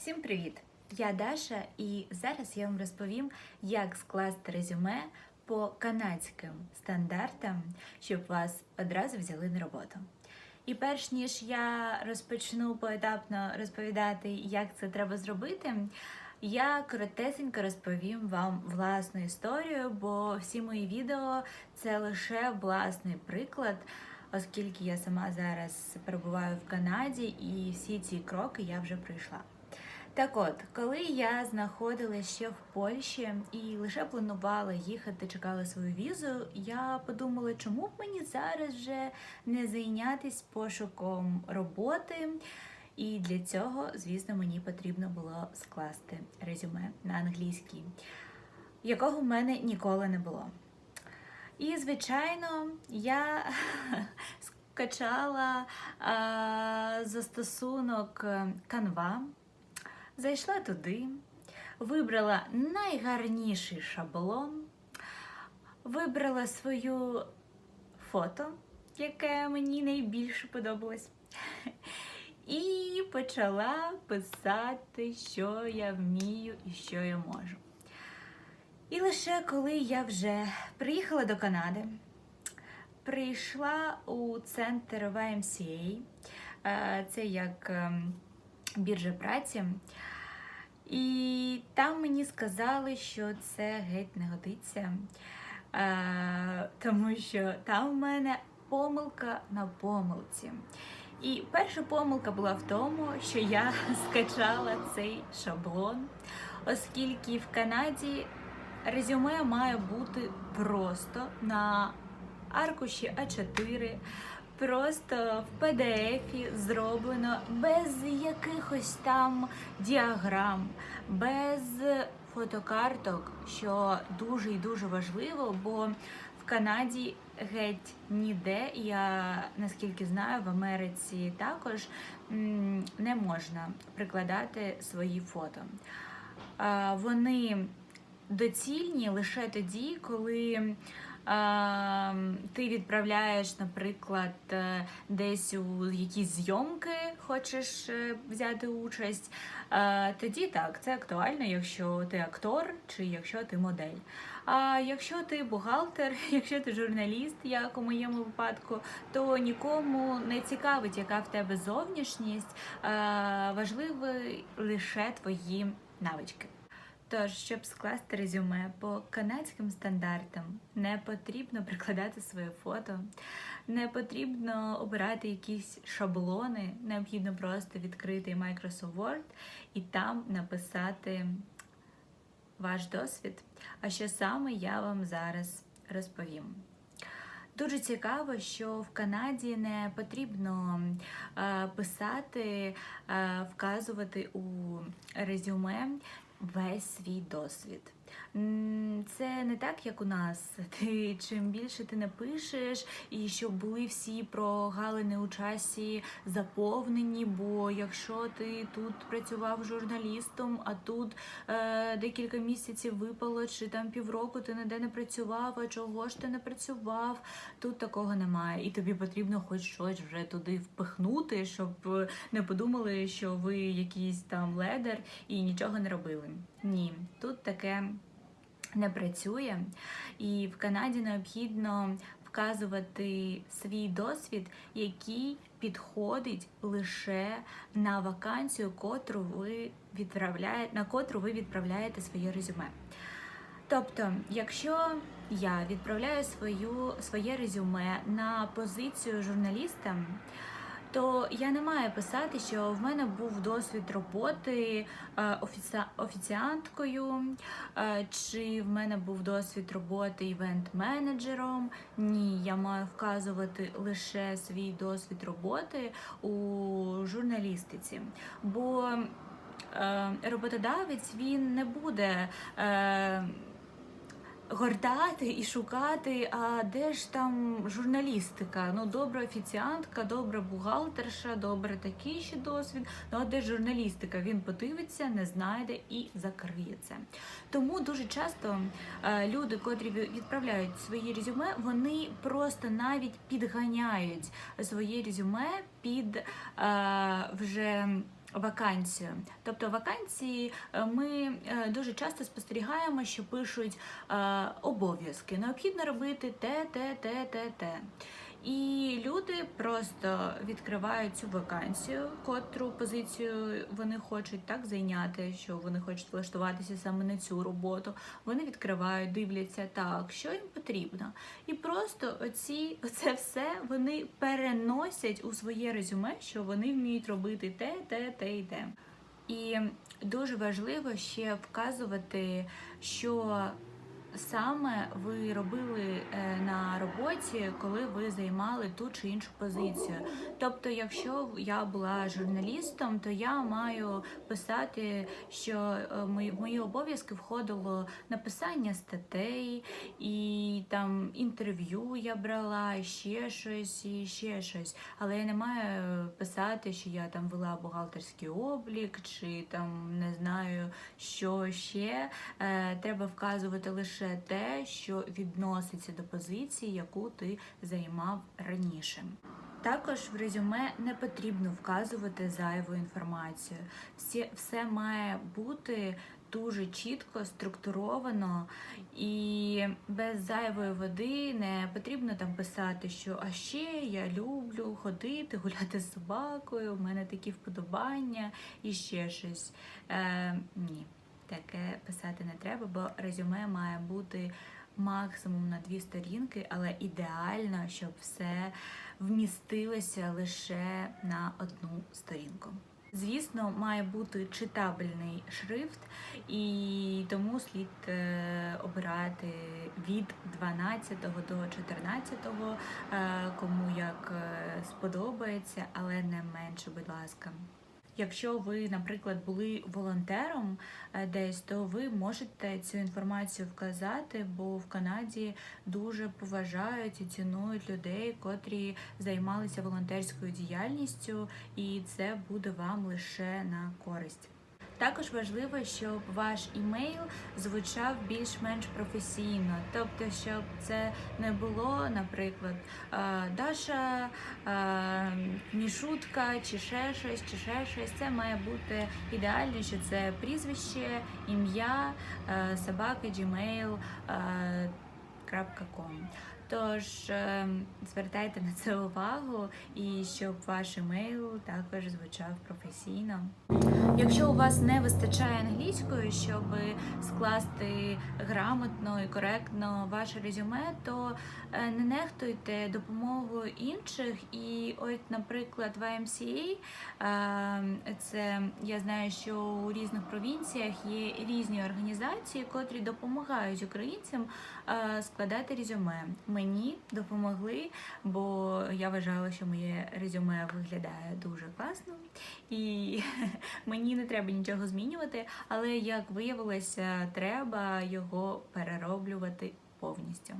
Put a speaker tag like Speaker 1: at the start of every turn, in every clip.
Speaker 1: Всім привіт! Я Даша, і зараз я вам розповім, як скласти резюме по канадським стандартам, щоб вас одразу взяли на роботу. І перш ніж я розпочну поетапно розповідати, як це треба зробити, я коротесенько розповім вам власну історію, бо всі мої відео це лише власний приклад, оскільки я сама зараз перебуваю в Канаді, і всі ці кроки я вже пройшла. Так от, коли я знаходилася ще в Польщі і лише планувала їхати, чекала свою візу, я подумала, чому б мені зараз вже не зайнятися пошуком роботи. І для цього, звісно, мені потрібно було скласти резюме на англійській, якого в мене ніколи не було. І, звичайно, я скачала а, застосунок Canva, зайшла туди, вибрала найгарніший шаблон, вибрала свою фото, яке мені найбільше подобалось. І почала писати, що я вмію і що я можу. І лише коли я вже приїхала до Канади, прийшла у центр YMCA, е, це як біржа праці, і там мені сказали, що це геть не годиться, е, тому що там в мене помилка на помилці. І перша помилка була в тому, що я скачала цей шаблон, оскільки в Канаді резюме має бути просто на аркуші А4, просто в PDF зроблено без якихось там діаграм, без фотокарток, що дуже і дуже важливо, бо в Канаді геть ніде, я наскільки знаю, в Америці також не можна прикладати свої фото. Вони доцільні лише тоді, коли ти відправляєш, наприклад, е, десь у якісь зйомки, хочеш е, взяти участь. Тоді так, це актуально, якщо ти актор чи якщо ти модель. А якщо ти бухгалтер, якщо ти журналіст, як у моєму випадку, то нікому не цікавить, яка в тебе зовнішність, важливі лише твої навички. Тож, щоб скласти резюме по канадським стандартам, не потрібно прикладати своє фото, не потрібно обирати якісь шаблони, необхідно просто відкрити Microsoft Word і там написати ваш досвід. А що саме я вам зараз розповім. Дуже цікаво, що в Канаді не потрібно е, писати, е, вказувати у резюме весь свій досвід. Це не так, як у нас. Ти чим більше ти напишеш, і щоб були всі прогалини у часі заповнені. Бо якщо ти тут працював журналістом, а тут е, декілька місяців випало, чи там півроку ти ніде не працював, а чого ж ти не працював, тут такого немає. І тобі потрібно хоч щось вже туди впихнути, щоб е, не подумали, що ви якийсь там ледер і нічого не робили. Ні, тут таке не працює, і в Канаді необхідно вказувати свій досвід, який підходить лише на вакансію, котру ви відправляєте, на котру ви відправляєте своє резюме. Тобто, якщо я відправляю свою, своє резюме на позицію журналіста, то я не маю писати, що в мене був досвід роботи е, офіці- офіціанткою, е, чи в мене був досвід роботи івент-менеджером. Ні, я маю вказувати лише свій досвід роботи у журналістиці. Бо е, роботодавець він не буде. Гортати і шукати, а де ж там журналістика? Ну, добра офіціантка, добра бухгалтерша, добре такий ще досвід. Ну а де ж журналістика? Він подивиться, не знайде і закриє це. Тому дуже часто е, люди, котрі відправляють свої резюме, вони просто навіть підганяють своє резюме під е, вже вакансію. Тобто вакансії е, ми е, дуже часто спостерігаємо, що пишуть е, обов'язки. Необхідно робити те, те, те, те, те. І люди просто відкривають цю вакансію, котру позицію вони хочуть так зайняти, що вони хочуть влаштуватися саме на цю роботу. Вони відкривають, дивляться так, що їм потрібно. І просто оці, оце все вони переносять у своє резюме, що вони вміють робити те, те, те і те. І дуже важливо ще вказувати, що саме ви робили е, на роботі, коли ви займали ту чи іншу позицію. Тобто, якщо я була журналістом, то я маю писати, що е, в мої обов'язки входило написання статей, і там інтерв'ю я брала, ще щось, і ще щось. Але я не маю писати, що я там вела бухгалтерський облік, чи там не знаю, що ще. Е, Треба вказувати лише те, що відноситься до позиції, яку ти займав раніше. Також в резюме не потрібно вказувати зайву інформацію. Всі, все має бути дуже чітко структуровано і без зайвої води не потрібно там писати, що а ще я люблю ходити, гуляти з собакою, у мене такі вподобання і ще щось. Е, ні, таке писати не треба, бо резюме має бути максимум на дві сторінки, але ідеально, щоб все вмістилося лише на одну сторінку. Звісно, має бути читабельний шрифт, і тому слід е, обирати від 12 до 14, е, кому як е, сподобається, але не менше, будь ласка. Якщо ви, наприклад, були волонтером е, десь, то ви можете цю інформацію вказати, бо в Канаді дуже поважають і цінують людей, котрі займалися волонтерською діяльністю, і це буде вам лише на користь. Також важливо, щоб ваш імейл звучав більш-менш професійно, тобто, щоб це не було, наприклад, Даша, Мішутка, чи ще щось, чи ще щось. Це має бути ідеально, що це прізвище, ім'я, собака, gmail, е, Тож е, звертайте на це увагу і щоб ваш емейл також звучав професійно. Якщо у вас не вистачає англійської, щоб скласти грамотно і коректно ваше резюме, то е, не нехтуйте допомогою інших. І от, наприклад, в IMCA, е, це я знаю, що у різних провінціях є різні організації, котрі допомагають українцям е, складати резюме. Мені допомогли, бо я вважала, що моє резюме виглядає дуже класно, і мені не треба нічого змінювати. Але як виявилося, треба його перероблювати повністю.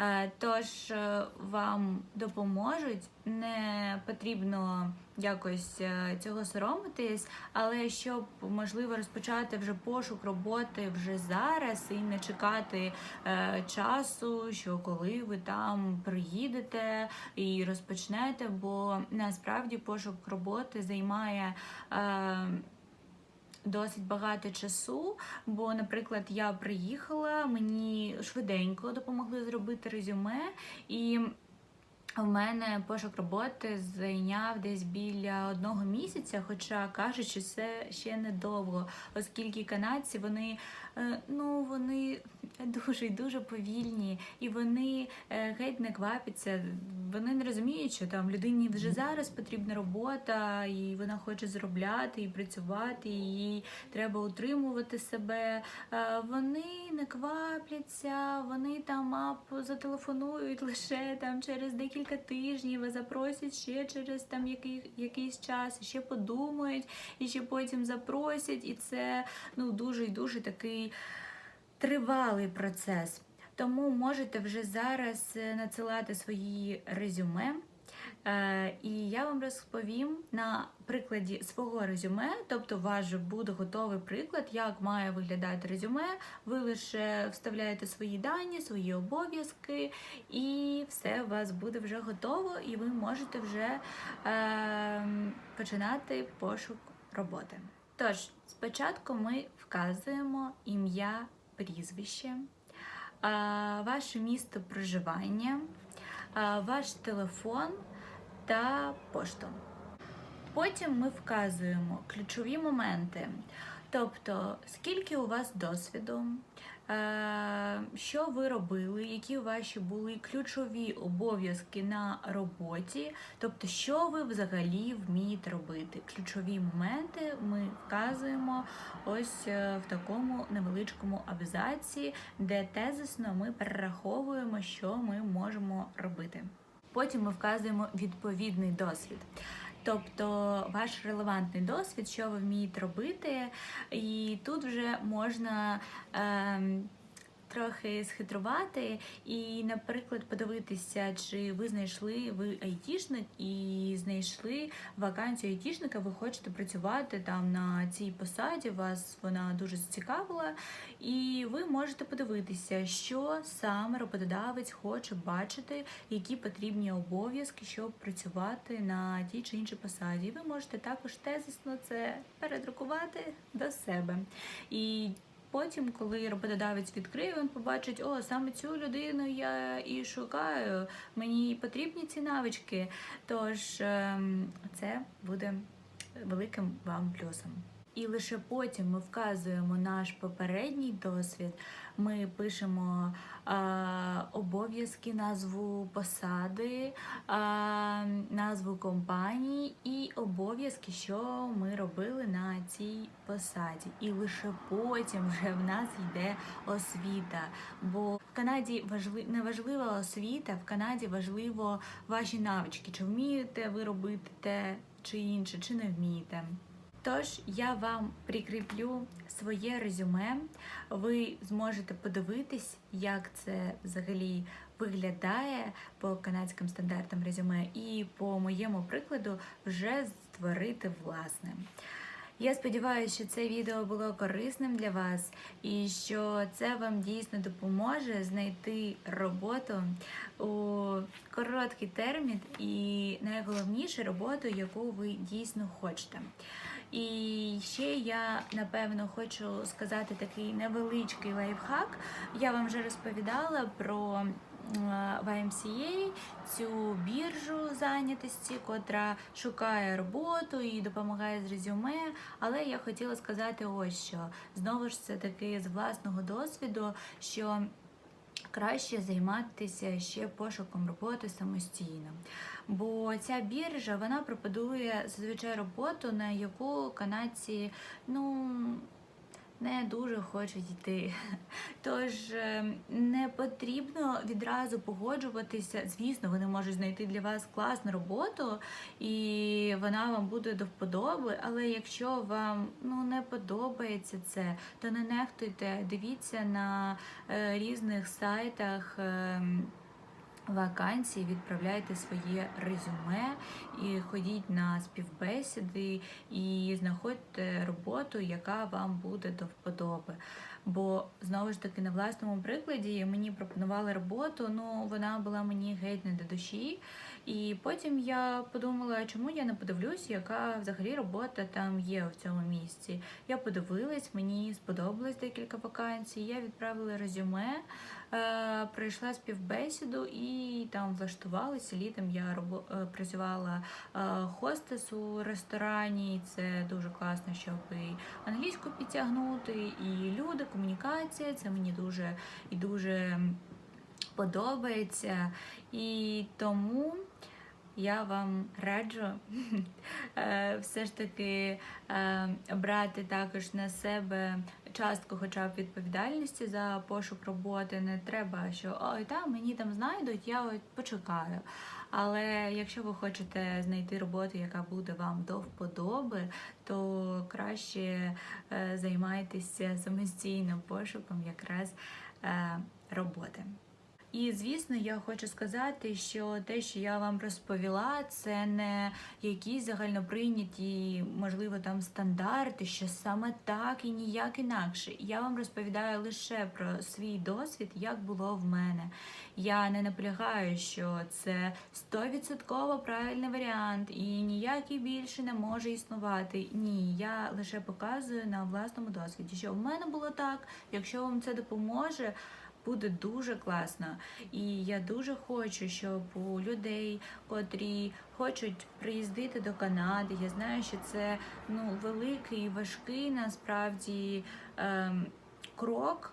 Speaker 1: Е, Тож е, вам допоможуть, не потрібно якось е, цього соромитись, але щоб можливо розпочати вже пошук роботи вже зараз і не чекати е, часу, що коли ви там приїдете і розпочнете, бо насправді пошук роботи займає. Е, Досить багато часу, бо, наприклад, я приїхала, мені швиденько допомогли зробити резюме, і в мене пошук роботи зайняв десь біля одного місяця, хоча кажуть, що це ще недовго, оскільки канадці вони ну вони дуже і дуже повільні, і вони е, геть не квапяться. Вони не розуміють, що там людині вже зараз потрібна робота, і вона хоче заробляти і працювати, і їй треба утримувати себе. Е, Вони не квапляться, вони там ап зателефонують лише там через декілька тижнів, а запросять ще через там який, якийсь час, і ще подумають, і ще потім запросять. І це ну дуже і дуже такий тривалий процес. Тому можете вже зараз е, надсилати свої резюме. Е, І я вам розповім на прикладі свого резюме, тобто у вас буде готовий приклад, як має виглядати резюме. Ви лише вставляєте свої дані, свої обов'язки, і все у вас буде вже готово, і ви можете вже е, починати пошук роботи. Тож, спочатку ми вказуємо ім'я, прізвище, ваше місто проживання, ваш телефон та пошту. Потім ми вказуємо ключові моменти, тобто скільки у вас досвіду, що ви робили, які ваші були ключові обов'язки на роботі, тобто, що ви взагалі вмієте робити. Ключові моменти ми вказуємо ось е, в такому невеличкому абзаці, де тезисно ми перераховуємо, що ми можемо робити. Потім ми вказуємо відповідний досвід. Тобто ваш релевантний досвід, що ви вмієте робити, і тут вже можна ем, трохи схитрувати і, наприклад, подивитися, чи ви знайшли ви айтішник і знайшли вакансію айтішника, ви хочете працювати там на цій посаді, вас вона дуже зацікавила, і ви можете подивитися, що саме роботодавець хоче бачити, які потрібні обов'язки, щоб працювати на тій чи іншій посаді. Ви можете також тезисно це передрукувати до себе. І Потім, коли роботодавець відкриє, він побачить, о, саме цю людину я і шукаю, мені потрібні ці навички. Тож ем, це буде великим вам плюсом. І лише потім ми вказуємо наш попередній досвід. Ми пишемо а, обов'язки, назву посади, а, назву компанії і обов'язки, що ми робили на цій посаді. І лише потім вже в нас йде освіта. Бо в Канаді важли... не важлива освіта, в Канаді важливо ваші навички. Чи вмієте ви робити те чи інше, чи не вмієте. Тож я вам прикріплю своє резюме. Ви зможете подивитись, як це взагалі виглядає по канадським стандартам резюме, і по моєму прикладу вже створити власне. Я сподіваюся, що це відео було корисним для вас і що це вам дійсно допоможе знайти роботу у короткий термін і найголовніше роботу, яку ви дійсно хочете. І ще я напевно хочу сказати такий невеличкий лайфхак. Я вам вже розповідала про в YMCA цю біржу зайнятості, котра шукає роботу і допомагає з резюме. Але я хотіла сказати ось що знову ж це таки з власного досвіду, що краще займатися ще пошуком роботи самостійно. Бо ця біржа вона пропонує зазвичай роботу, на яку канадці ну не дуже хочуть йти. Тож е, не потрібно відразу погоджуватися. Звісно, вони можуть знайти для вас класну роботу, і вона вам буде до вподоби. Але якщо вам ну не подобається це, то не нехтуйте, дивіться на е, різних сайтах. Е, вакансії, відправляйте своє резюме і ходіть на співбесіди і знаходьте роботу, яка вам буде до вподоби. Бо знову ж таки на власному прикладі мені пропонували роботу, ну вона була мені геть не до душі. І потім я подумала, чому я не подивлюсь, яка взагалі робота там є в цьому місці. Я подивилась, мені сподобалось декілька вакансій. Я відправила резюме, пройшла співбесіду і там влаштувалася. Літом я робо, е, працювала е, хостес у ресторані. Це дуже класно, щоб і англійську підтягнути, і люди, комунікація. Це мені дуже і дуже подобається. І тому я вам раджу е, все ж таки е, брати також на себе частку, хоча б відповідальності за пошук роботи. Не треба, що ой, та мені там знайдуть, я от почекаю. Але якщо ви хочете знайти роботу, яка буде вам до вподоби, то краще е, займайтеся самостійним пошуком якраз роботи. І звісно, я хочу сказати, що те, що я вам розповіла, це не якісь загальноприйняті, можливо, там стандарти, що саме так і ніяк інакше. Я вам розповідаю лише про свій досвід, як було в мене. Я не наполягаю, що це 100% правильний варіант і ніякий більше не може існувати. Ні, я лише показую на власному досвіді, що в мене було так. Якщо вам це допоможе, буде дуже класно. І я дуже хочу, щоб у людей, котрі хочуть приїздити до Канади, я знаю, що це ну великий і важкий насправді ем, крок.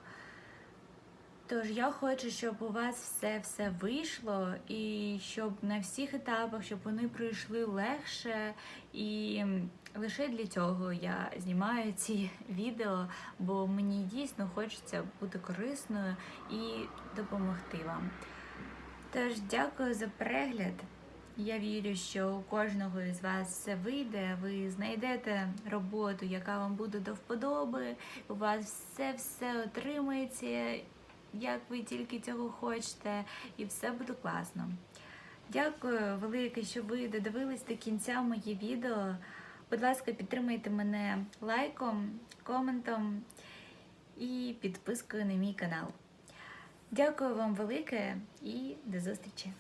Speaker 1: Тож я хочу, щоб у вас все все вийшло, і щоб на всіх етапах, щоб вони пройшли легше. І лише для цього я знімаю ці відео, бо мені дійсно хочеться бути корисною і допомогти вам. Тож дякую за перегляд. Я вірю, що у кожного із вас все вийде. Ви знайдете роботу, яка вам буде до вподоби. У вас все все отримається, як ви тільки цього хочете, і все буде класно. Дякую велике, що ви додивились до кінця моє відео. Будь ласка, підтримайте мене лайком, коментом і підпискою на мій канал. Дякую вам велике і до зустрічі!